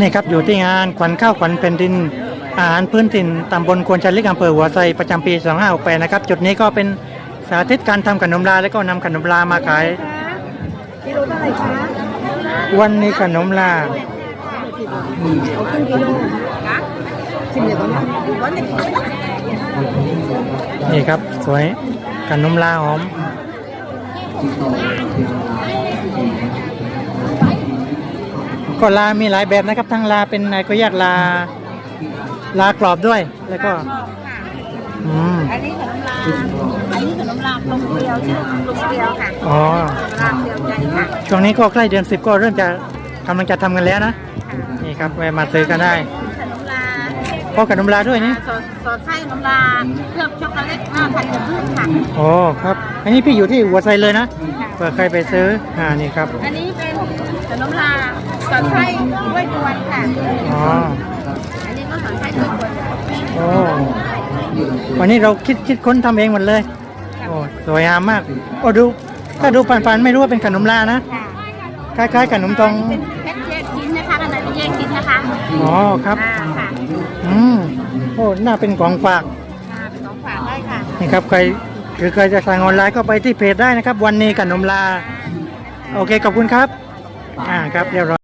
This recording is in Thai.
นี่ครับอยู่ที่งานขวัญข้าวขวัญแผ่นดินอาหารพื้นถิ่นตำบลควนชันเล็กอำเภอหัวไซประจำปี 2568นะครับ จุดนี้ก็เป็นสาธิตการทำขนมลาแล้วก็นำขนมลามาขาย วันนี้ขนมลานนี่ครับสวยขนมลาหอม ก็ลามีหลายแบบนะครับ ทั้งลาเป็นอะไรก็แยกลา ลากรอบด้วย แล้วก็ อืม อันนี้ขนมลาอันนี้ขนมลาปรุงเดียวชื่อปรุงเดียวค่ะอ๋อ ลาเดียวใจค่ะช่วงนี้ก็ใกล้เดือนสิบก็เริ่มจะกำลังจะทำกันแล้วนะ นี่ครับแวะมาซื้อกันได้ขนมลาพอขนมลาด้วยนี่ สดสดไส้ขนมลาเคลือบช็อกโกแลตห้าพันกว่าพืชค่ะ โอ้ครับ อันนี้พี่อยู่ที่หัวไซเลยนะเผื่อใครไปซื้อ อ่า นี่ครับ อันนี้เป็นขนมลา สดไส้กล้วยกวนค่ะ อ๋ออันนี้ก็สดไส้กล้วยกวนค่ะโอ้วันนี้เราคิดคิดค้นทำเองหมดเลย โอ้สวยงามมาก โอ้ดู ถ้าดูผ่านๆไม่รู้ว่าเป็นขนมลานะค่ะคล้ายๆขนมตอง เป็นเพชรแยกชิ้นนะคะอันไหนเป็นแยกชิ้นนะคะอ๋อครับ อ่าค่ะอืม โอ้ น่าเป็นของฝาก อ่าเป็นของฝากได้ค่ะนี่ครับใครหรือใครจะสั่งออนไลน์ก็ไปที่เพจได้นะครับ วันนี้ขนมลา โอเค ขอบคุณครับ อ่าครับเรียบร้อย